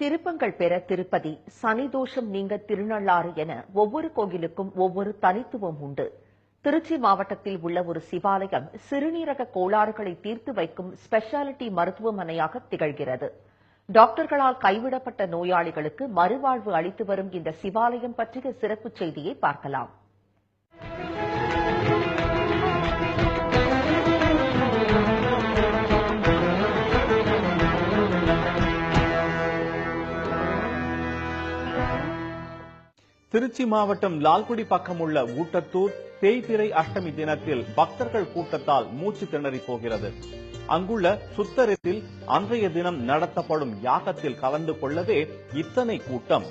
திருப்பங்கள் பெற திருப்பதி சனி தோஷம் நீங்க திருநள்ளாறு என ஒவ்வொரு கோயிலுக்கும் ஒவ்வொரு தனித்துவம் உண்டு. திருச்சி மாவட்டத்தில் உள்ள ஒரு சிவாலயம் சிறுநீரக கோளாறுகளை தீர்த்து வைக்கும் ஸ்பெஷாலிட்டி மருத்துவமனையாக திகழ்கிறது. டாக்டர்களால் கைவிடப்பட்ட நோயாளிகளுக்கு மறுவாழ்வு அளித்து வரும் இந்த சிவாலயம் பற்றிய சிறப்பு செய்தியை பார்க்கலாம். திருச்சி மாவட்டம் லால்குடி பக்கம் உள்ள ஊட்டத்தூர் தேய்பிறை அஷ்டமி தினத்தில் பக்தர்கள் கூட்டத்தால் மூச்சு திணறி போகிறது. அங்குள்ள சுத்தரத்தில் அன்றைய தினம் நடத்தப்படும் யாகத்தில் கலந்து கொள்ளவே இத்தனை கூட்டம்.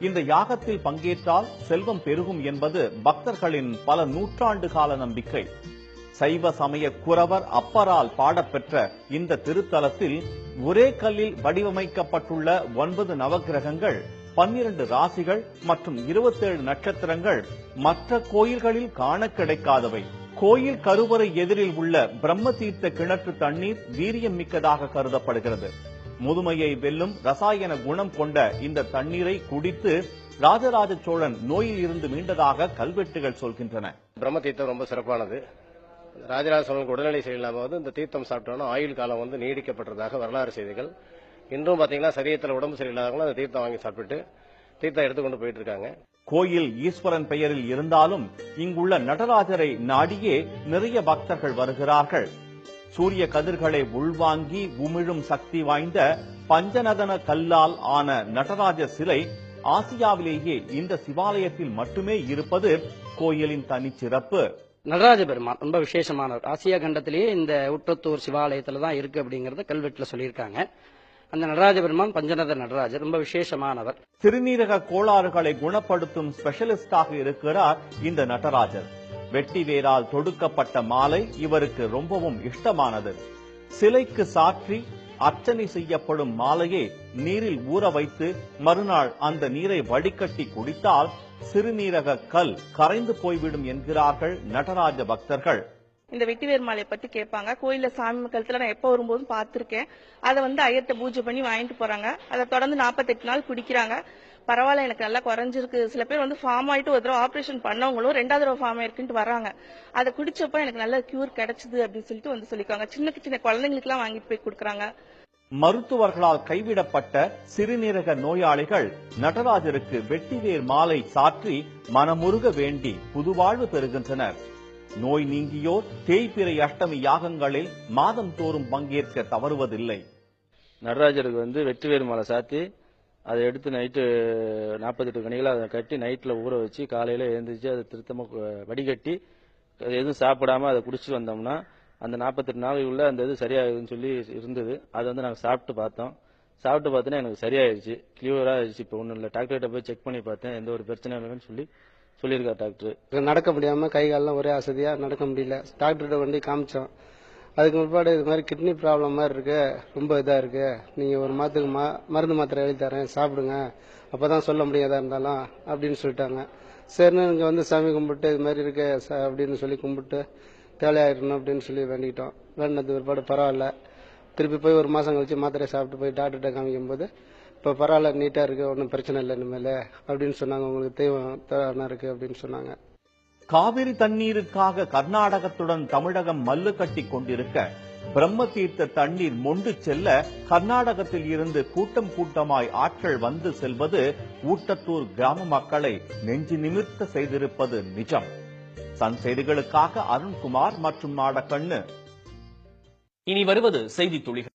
இந்த யாகத்தில் பங்கேற்றால் செல்வம் பெருகும் என்பது பக்தர்களின் பல நூற்றாண்டு கால நம்பிக்கை. சைவ சமய குறவர் அப்பரால் பாடப்பெற்ற இந்த திருத்தலத்தில் ஒரே கல்லில் வடிவமைக்கப்பட்டுள்ள ஒன்பது நவக்கிரகங்கள் பன்னிரண்டு ராசிகள் மற்றும் இருபத்தேழு நட்சத்திரங்கள் மற்ற கோயில்களில் காண கிடைக்காதவை. கோயில் கருவறை எதிரில் உள்ள பிரம்ம தீர்த்த கிணற்று தண்ணீர் வீரியம் மிக்கதாக கருதப்படுகிறது. முதுமையை வெல்லும் ரசாயன குணம் கொண்ட இந்த தண்ணீரை குடித்து ராஜராஜ சோழன் நோயில் இருந்து மீண்டதாக கல்வெட்டுகள் சொல்கின்றன. பிரம்ம தீர்த்தம் ரொம்ப சிறப்பானது. ராஜராஜ சோழனுக்கு உடல்நிலை சரியில்லாம வந்து இந்த தீர்த்தம் சாப்பிட்டோன்னா ஆயுள் காலம் வந்து நீடிக்கப்பட்டதாக வரலாறு செய்திகள். இன்றும் பாத்தீங்கன்னா சரியத்தில் உடம்பு சரியில்லாதவங்களும் அந்த தீர்த்தம் வாங்கி சாப்பிட்டுட்டு தீர்த்தம் எடுத்துக்கொண்டு போயிட்டு இருக்காங்க கோயில் ஈஸ்வரன் பெயரில் இருந்தாலும் இங்குள்ள நடராஜரை நாடியே நிறைய பக்தர்கள் வருகிறார்கள். சூரிய கதிர்களை உள்வாங்கி உமிழும் சக்தி வாய்ந்த பஞ்சநதன கல்லால் ஆன நடராஜ சிலை ஆசியாவிலேயே இந்த சிவாலயத்தில் மட்டுமே இருப்பது கோயிலின் தனிச்சிறப்பு. நடராஜ பெருமான் ரொம்ப விசேஷமானவர். ஆசியா கண்டத்திலேயே இந்த உற்றத்தூர் சிவாலயத்துல தான் இருக்கு அப்படிங்கறத கல்வெட்டுல சொல்லியிருக்காங்க. அந்த நடராஜ பெருமான் பஞ்சநத நடராஜர் ரொம்ப விசேஷமானவர். சிறுநீரக கோளாறுகளை குணப்படுத்தும் ஸ்பெஷலிஸ்டாக இருக்கிறார் இந்த நடராஜர். வெட்டி வேரால் தொடுக்கப்பட்ட மாலை இவருக்கு ரொம்பவும் இஷ்டமானது. சிலைக்கு சாற்றி அர்ச்சனை செய்யப்படும் மாலையை நீரில் ஊற வைத்து மறுநாள் அந்த நீரை வடிகட்டி குடித்தால் சிறுநீரக கல் கரைந்து போய்விடும் என்கிறார்கள் நடராஜ பக்தர்கள். இந்த வெட்டிவேர் மாலையை பத்தி கேட்பாங்க. கோயில்ல சாமி கழுத்துல நான் எப்போ வரும்போதும் பார்த்திருக்கேன். அதை வந்து ஐயர்கிட்ட பூஜை பண்ணி வாங்கிட்டு போறாங்க. அதை தொடர்ந்து நாற்பத்தெட்டு நாள் குடிக்கிறாங்க. பரவாயில்ல எனக்கு நல்லா குறைஞ்சிருக்கு. சில பேர் வந்து ஃபார்ம் ஆயிட்டு ஒரு தடவை ஆபரேஷன் பண்ணவங்களும் ரெண்டாவது தடவை ஃபார்ம் ஆயிருக்குன்ட்டு வராங்க அதை குடிச்சப்போ எனக்கு நல்ல கியூர் கிடைச்சது அப்படின்னு சொல்லிட்டு வந்து சொல்லிக்காங்க சின்ன சின்ன குழந்தைங்களுக்கு எல்லாம் வாங்கிட்டு போய் கொடுக்குறாங்க. மருத்துவர்களால் கைவிடப்பட்ட சிறுநீரக நோயாளிகள் நடராஜருக்கு வெட்டிவேர் மாலை சாற்றி மனமுருக வேண்டி புதுவாழ்வு பெறுகின்றனர். நோய் நீங்கியோர் தேய்பிறை அஷ்டமி யாகங்களில் மாதம் தோறும் பங்கேற்க தவறுவதில்லை. நடராஜருக்கு வந்து வெற்றிவேறு மாலை சாத்தி அதை எடுத்து நைட்டு நாற்பத்தெட்டு கணிகளை அதை கட்டி நைட்டில் ஊற வச்சு காலையில் எழுந்திரிச்சு அதை திருத்தமாக வடிகட்டி அது எதுவும் சாப்பிடாம அதை குடிச்சிட்டு வந்தோம்னா அந்த நாற்பத்தெட்டு நாளைக்குள்ள அந்த இது சரியாகுதுன்னு சொல்லி இருந்தது. அதை வந்து நாங்கள் சாப்பிட்டு பார்த்தோம். சாப்பிட்டு பார்த்தோன்னா எனக்கு சரியாயிருச்சு. கிளியராக ஆயிடுச்சு இப்போ ஒன்றும் இல்லை. டாக்டர்கிட்ட போய் செக் பண்ணி பார்த்தேன். எந்த ஒரு பிரச்சனையும் இல்லைன்னு சொல்லி சொல்லியிருக்கார் டாக்டர். நடக்க முடியாமல் கை காலெல்லாம் ஒரே அசதியாக நடக்க முடியல. டாக்டர்கிட்ட கொண்டு காமிச்சோம் அதுக்கு முற்பாடு இது மாதிரி கிட்னி ப்ராப்ளம் மாதிரி இருக்கு. ரொம்ப இதாக இருக்கு. நீங்கள் ஒரு மாதத்துக்கு மா மருந்து மாத்திரை எழுதி தரேன் சாப்பிடுங்க. அப்போ தான் சொல்ல முடியும் இருந்தாலும் அப்படின்னு சொல்லிட்டாங்க. சரின்னு இங்கே வந்து சாமி கும்பிட்டு இது மாதிரி இருக்கு ச- அப்படின்னு சொல்லி கும்பிட்டு தேவையாயிடணும் அப்படின்னு சொல்லி வேண்டிக்கிட்டோம். வேண்டினது பிற்பாடு பரவாயில்ல. திருப்பி போய் ஒரு மாதம் கழிச்சு மாத்திரை சாப்பிட்டு போய் டாக்டர்கிட்ட காமிக்கும் போது இப்போ பரவாயில்ல நீட்டா இருக்கு ஒன்றும் பிரச்சனை இல்லை இனிமேல். அப்படின்னு சொன்னாங்க உங்களுக்கு தெய்வம் தானா இருக்கு அப்படின்னு சொன்னாங்க. காவிரி தண்ணீருக்காக கர்நாடகத்துடன் தமிழகம் மல்லு கட்டி கொண்டிருக்க பிரம்ம தீர்த்த தண்ணீர் மொண்டு செல்ல கர்நாடகத்தில் இருந்து கூட்டம் கூட்டமாய் ஆட்கள் வந்து செல்வது ஊட்டத்தூர் கிராம மக்களை நெஞ்சு நிமிர்த்த செய்திருப்பது நிஜம். சன் செய்திகளுக்காக அருண்குமார் மற்றும் நாடக்கண்ணு இனி வருவது செய்தி துளிகள்.